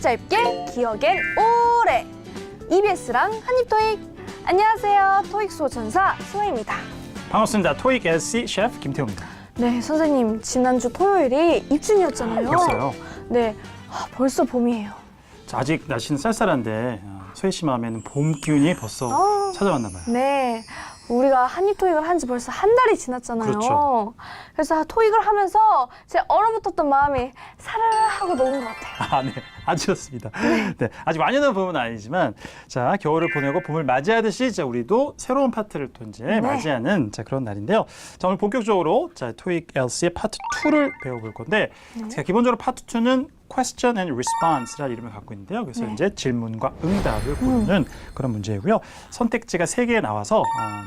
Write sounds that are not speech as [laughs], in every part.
짧게, 기억엔 오래. EBS랑 한입토익. 안녕하세요. 토익 수호천사 소혜입니다. 반갑습니다. 토익 SC 셰프 김태호입니다. 네, 선생님 지난주 토요일이 입춘이었잖아요. 벌써요. 네, 아, 벌써 봄이에요. 자, 아직 날씨는 쌀쌀한데 어, 소혜 씨 마음에는 봄 기운이 벌써 어. 찾아왔나 봐요. 네, 우리가 한입 토익을 한 지 벌써 한 달이 지났잖아요. 그렇죠. 그래서 토익을 하면서 제 얼어붙었던 마음이 사르르 하고 녹은 것 같아요. 아, 네. 아주 좋습니다. 네. 아직 완연한 봄은 아니지만, 자, 겨울을 보내고 봄을 맞이하듯이, 자, 우리도 새로운 파트를 또 이제 네. 맞이하는, 자, 그런 날인데요. 자, 오늘 본격적으로, 자, 토익 LC의 파트 2를 배워볼 건데, 네. 자, 기본적으로 파트 2는 question and response라는 이름을 갖고 있는데요. 그래서 네. 이제 질문과 응답을 고르는 그런 문제이고요. 선택지가 세개 나와서, 어,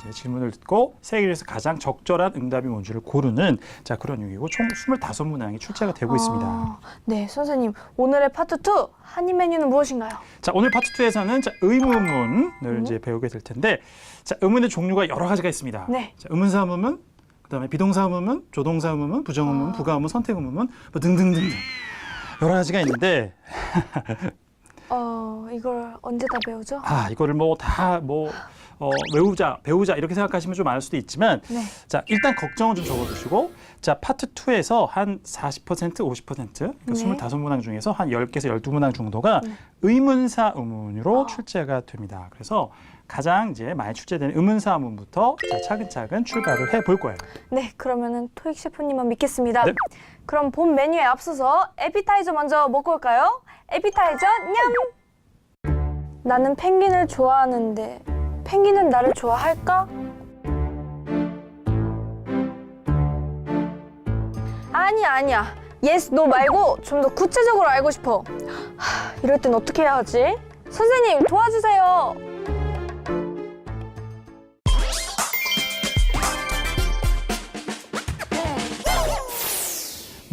이제 질문을 듣고 세 개에서 가장 적절한 응답이 뭔지를 고르는, 자, 그런 유기고 총 25문항이 출제가 되고 있습니다. 아, 네, 선생님 오늘의 파트 2 한입 메뉴는 무엇인가요? 자, 오늘 파트 2에서는 자, 의문문을 음. 이제 배우게 될 텐데, 자, 의문의 종류가 여러 가지가 있습니다. 네. 자, 의문사 의문문, 그 다음에 비동사 의문문, 조동사 의문문, 부정 의문문, 아. 부가 의문문, 선택 의문문, 뭐 등등등등 여러 가지가 있는데, 어, 이걸 언제 다 배우죠? 아, 이거를 뭐 다 뭐 어, 외우자, 배우자 이렇게 생각하시면 좀 많을 수도 있지만, 네. 자, 일단 걱정은 좀 적어두시고, 자, 파트 2에서 한 40%, 50%, 그러니까 네. 25문항 중에서 한 10개에서 12문항 정도가 네. 의문사 의문으로 아. 출제가 됩니다. 그래서 가장 이제 많이 출제되는 의문사 의문부터 자, 차근차근 출발을 해 볼 거예요. 네, 그러면은 토익 셰프님만 믿겠습니다. 네. 그럼 본 메뉴에 앞서서 에피타이저 먼저 먹고 올까요? 에피타이저 냠! 나는 펭귄을 좋아하는데 펭귄은 나를 좋아할까? 아니야, 아니야. 예스, 노 말고 좀 더 구체적으로 알고 싶어. 하, 이럴 땐 어떻게 해야 하지? 선생님, 도와주세요.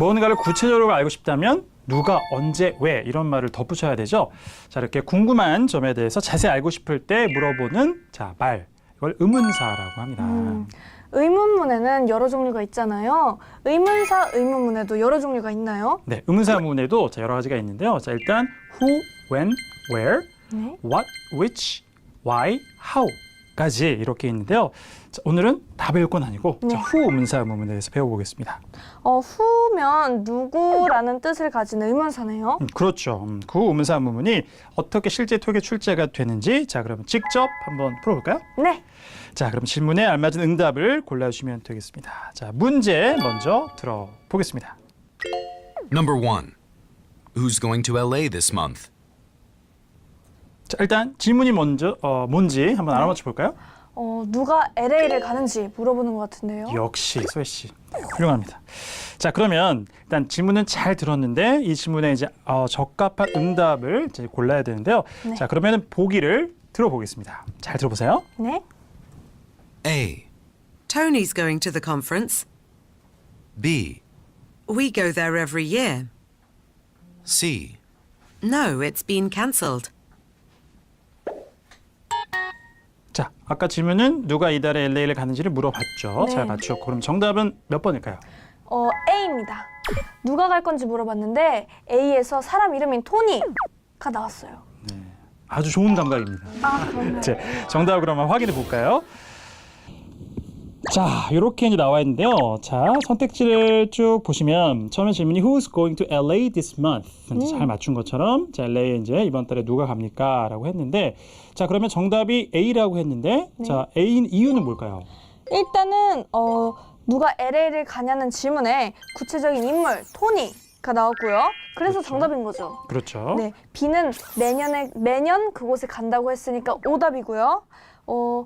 뭔가를 구체적으로 알고 싶다면 누가 언제 왜 이런 말을 덧붙여야 되죠. 자 이렇게 궁금한 점에 대해서 자세히 알고 싶을 때 물어보는 자말 이걸 의문사라고 합니다. 음, 의문문에는 여러 종류가 있잖아요. 의문사 의문문에도 여러 종류가 있나요? 네, 의문사 의문에도 자, 여러 가지가 있는데요. 자 일단 who, when, where, 네. what, which, why, how 까지 이렇게 있는데요. 자, 오늘은 다 배울 건 아니고 네. 자, who 의문사 의문에 대해서 배워보겠습니다. 어, 후면 누구라는 뜻을 가진 의문사네요. 음, 그렇죠. 음, 그 의문사 의문이 어떻게 실제 토익에 출제가 되는지 자 그러면 직접 한번 풀어볼까요? 네. 자 그럼 질문에 알맞은 응답을 골라주시면 되겠습니다. 자 문제 먼저 들어보겠습니다. Number one. Who's going to LA this month? 자 일단 질문이 먼저 어, 뭔지 한번 알아맞혀 볼까요? 어, 누가 LA를 가는지 물어보는 것 같은데요. 역시 소혜 씨 훌륭합니다. 자 그러면 일단 질문은 잘 들었는데 이 질문에 이제 어, 적합한 응답을 이제 골라야 되는데요. 네. 자 그러면은 보기를 들어보겠습니다. 잘 들어보세요. 네. A. Tony's going to the conference. B. We go there every year. C. No, it's been cancelled. 자 아까 질문은 누가 이달에 LA를 가는지를 물어봤죠. 네. 잘 맞추셨고 그럼 정답은 몇 번일까요? 어, A입니다. 누가 갈 건지 물어봤는데 A에서 사람 이름인 토니가 나왔어요. 아주 좋은 감각입니다. 아, 그런가요? [laughs] 자, 정답을 그러면 확인해 볼까요? 자, 이렇게 이제 나와 있는데요. 자, 선택지를 쭉 보시면 처음에 질문이 Who's going to LA this month? 이제 잘 맞춘 것처럼 자, LA 이제 이번 달에 누가 갑니까?라고 했는데 자, 그러면 정답이 A라고 했는데 자, A인 이유는 뭘까요? 일단은 어, 누가 LA를 가냐는 질문에 구체적인 인물 토니가 나왔고요. 그래서 그렇죠. 정답인 거죠. 그렇죠. 네, B는 매년에 매년 그곳에 간다고 했으니까 오답이고요. 어,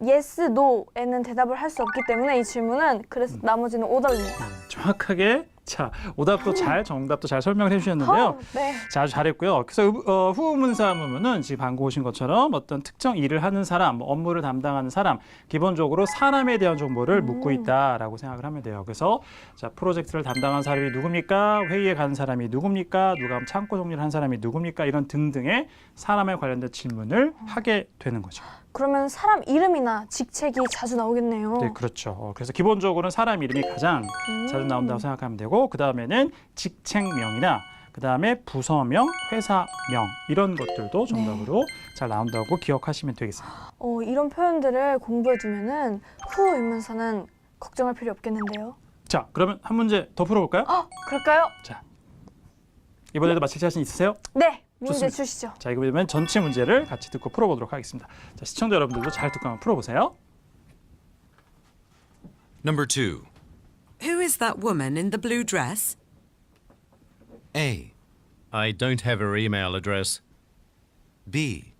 yes, no에는 대답을 할 수 없기 때문에 이 질문은 그래서 음. 나머지는 오답입니다. 정확하게 자, 오답도 잘 정답도 잘 설명을 해 주셨는데요. 어, 네. 자, 아주 잘했고요. 그래서 어, 후문사 문은 지금 방금 보신 것처럼 어떤 특정 일을 하는 사람, 뭐 업무를 담당하는 사람, 기본적으로 사람에 대한 정보를 묻고 있다라고 생각을 하면 돼요. 그래서 자, 프로젝트를 담당한 사람이 누굽니까? 회의에 간 사람이 누굽니까? 누가 창고 정리를 한 사람이 누굽니까? 이런 등등의 사람에 관련된 질문을 하게 되는 거죠. 그러면 사람 이름이나 직책이 자주 나오겠네요. 네, 그렇죠. 어, 그래서 기본적으로는 사람 이름이 가장 자주 나온다고 생각하면 되고 그 다음에는 직책명이나 그그 다음에 부서명, 회사명 이런 것들도 네. 정답으로 잘 나온다고 기억하시면 되겠습니다. 어, 이런 표현들을 공부해 두면은 후 의문사는 걱정할 필요 없겠는데요. 자, 그러면 한 문제 더 풀어볼까요? 어, 그럴까요? 자, 이번에도 맞힐 자신 있으세요? 네, 문제 좋습니다. 주시죠. 자, 이거 그러면 전체 문제를 같이 듣고 풀어보도록 하겠습니다. 자, 시청자 여러분들도 잘 듣고 한번 풀어보세요. Number 2. Who is that woman in the blue dress? A. I don't have her email address. B.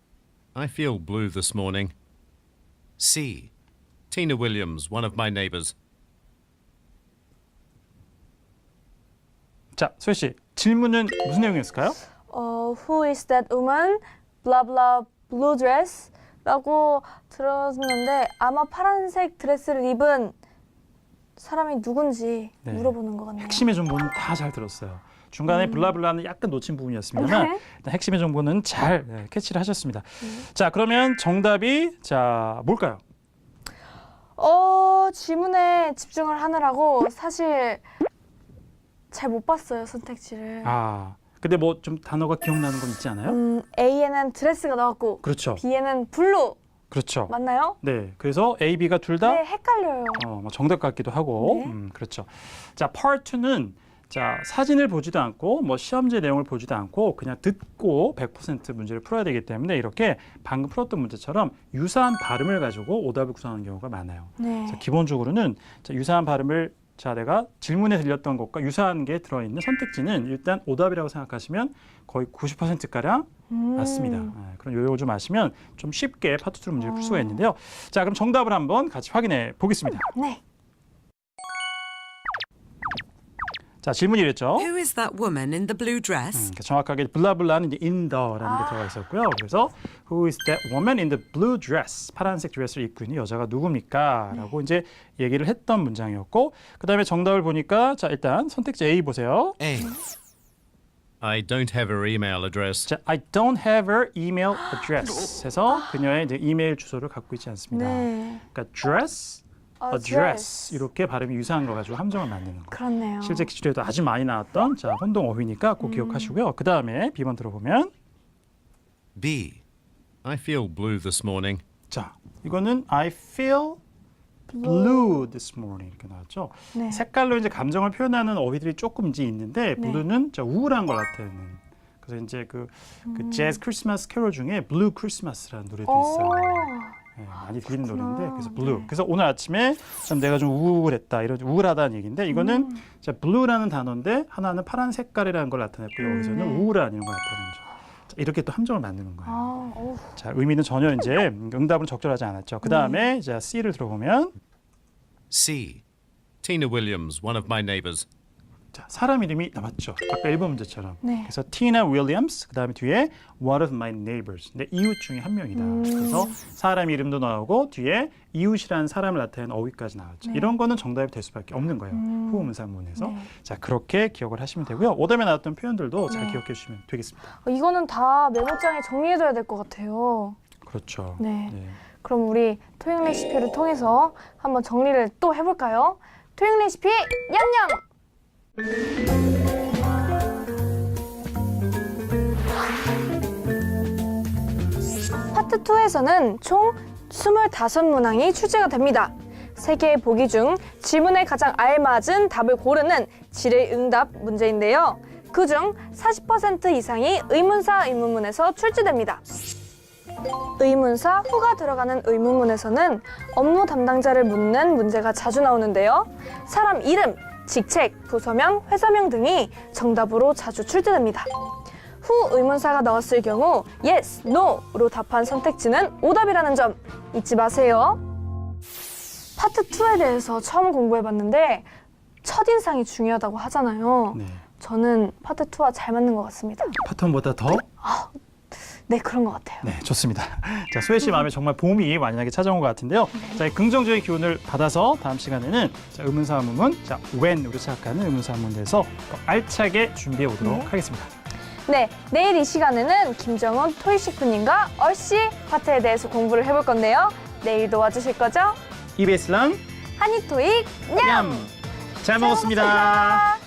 I feel blue this morning. C. Tina Williams, one of my neighbours. 자, 소희 씨, 질문은 무슨 내용이었을까요? 어, who is that woman? blah blah blue dress? 라고 들었는데 아마 파란색 드레스를 입은 사람이 누군지 네. 물어보는 것 같네요. 핵심의 정보는 다 잘 들었어요. 중간에 블라블라는 약간 놓친 부분이었습니다만 네. 일단 핵심의 정보는 잘 네, 캐치를 하셨습니다. 자, 그러면 정답이 자 뭘까요? 어, 지문에 집중을 하느라고 사실 잘 못 봤어요, 선택지를. 아, 근데 뭐 좀 단어가 기억나는 건 있지 않아요? 음, A에는 드레스가 나왔고 그렇죠, B에는 블루 그렇죠. 맞나요? 네, 그래서 A, B가 둘 다 네, 헷갈려요. 어, 뭐 정답 같기도 하고, 네. 음, 그렇죠. 자, Part 2는 자 사진을 보지도 않고 뭐 시험지 내용을 보지도 않고 그냥 듣고 100% 문제를 풀어야 되기 때문에 이렇게 방금 풀었던 문제처럼 유사한 발음을 가지고 오답을 구성하는 경우가 많아요. 네. 자, 기본적으로는 자, 유사한 발음을 자 내가 질문에 들렸던 것과 유사한 게 들어있는 선택지는 일단 오답이라고 생각하시면 거의 90% 가량 음. 맞습니다. 네, 그런 요령을 좀 아시면 좀 쉽게 파트 2 문제를 풀 수가 어. 있는데요. 자 그럼 정답을 한번 같이 확인해 보겠습니다. 네. 자 질문이 이랬죠. Who is that woman in the blue dress? 음, 그러니까 정확하게 블라블라는 이제 in the라는 게 들어가 있었고요. 그래서 who is that woman in the blue dress? 파란색 드레스를 입고 있는 여자가 누굽니까?라고 이제 얘기를 했던 문장이었고 그다음에 정답을 보니까 자 일단 선택지 A 보세요. A. I don't have her email address. 자, I don't have her email address. 해서 그녀의 이제 이메일 주소를 갖고 있지 않습니다. 네. 그러니까 dress, 아, address 이렇게 발음이 유사한 거 가지고 함정을 만드는 거. 그렇네요. 실제 기출에도 아주 많이 나왔던 자 혼동 어휘니까 꼭 기억하시고요. 그 다음에 B번 들어보면 B. I feel blue this morning. 자 이거는 I feel blue this morning 이렇게 나왔죠. 네. 색깔로 이제 감정을 표현하는 어휘들이 조금 이제 있는데 네. 블루는 자 우울한 걸 나타내는. 그래서 이제 그, 그 재즈 크리스마스 캐롤 중에 블루 크리스마스라는 노래도 있어요. 네, 많이 들리는. 노래인데 그래서 블루. 네. 그래서 오늘 아침에 참 내가 좀 우울했다 이런 우울하다는 얘기인데 이거는 음. 자 블루라는 단어인데 하나는 파란 색깔이라는 걸 나타냈고 여기서는 네. 우울한 이런 걸 나타내는 거죠. 자, 이렇게 또 함정을 만드는 거예요. 아, 어우. 자 의미는 전혀 이제 응답은 적절하지 않았죠. 그 다음에 네. 이제 C를 들어보면 C. Tina Williams, one of my neighbours. 자 사람 이름이 나왔죠. 아까 1번 문제처럼. 네. 그래서 티나 윌리엄스 그다음에 뒤에 one of my neighbors. 근데 이웃 중에 한 명이다. 음. 그래서 사람 이름도 나오고 뒤에 이웃이라는 사람을 나타내는 어휘까지 나왔죠. 네. 이런 거는 정답이 될 수밖에 없는 거예요. 음. 후문사문에서. 네. 자 그렇게 기억을 하시면 되고요. 오답에 나왔던 표현들도 잘 네. 기억해 주시면 되겠습니다. 어, 이거는 다 메모장에 정리해둬야 될 것 같아요. 그렇죠. 네. 네. 그럼 우리 토익 레시피를 통해서 한번 정리를 또 해볼까요? 토익 레시피 냠냠! 파트 2에서는 총 25문항이 출제가 됩니다. 세 개의 보기 중 질문에 가장 알맞은 답을 고르는 질의 응답 문제인데요. 그중 40% 이상이 의문사 의문문에서 출제됩니다. 의문사 후가 들어가는 의문문에서는 업무 담당자를 묻는 문제가 자주 나오는데요. 사람 이름, 직책, 부서명, 회사명 등이 정답으로 자주 출제됩니다. 후 의문사가 나왔을 경우 yes, no로 답한 선택지는 오답이라는 점 잊지 마세요. 파트 2에 대해서 처음 공부해봤는데 첫인상이 중요하다고 하잖아요. 네. 저는 파트 2와 잘 맞는 것 같습니다. 파턴보다 더 네, 그런 것 같아요. 네, 좋습니다. [laughs] 자, 소혜 씨 마음에 정말 봄이 완연하게 찾아온 것 같은데요. 자, 이 긍정적인 기운을 받아서 다음 시간에는 자, 의문사 한문문, 자, when으로 시작하는 의문사 한문에 대해서 더 알차게 준비해 오도록 네. 하겠습니다. 네, 내일 이 시간에는 김정은 토이식프님과 얼씨 파트에 대해서 공부를 해볼 건데요. 내일도 와주실 거죠? EBS랑 한이 토익 냠! 잘. 먹었습니다.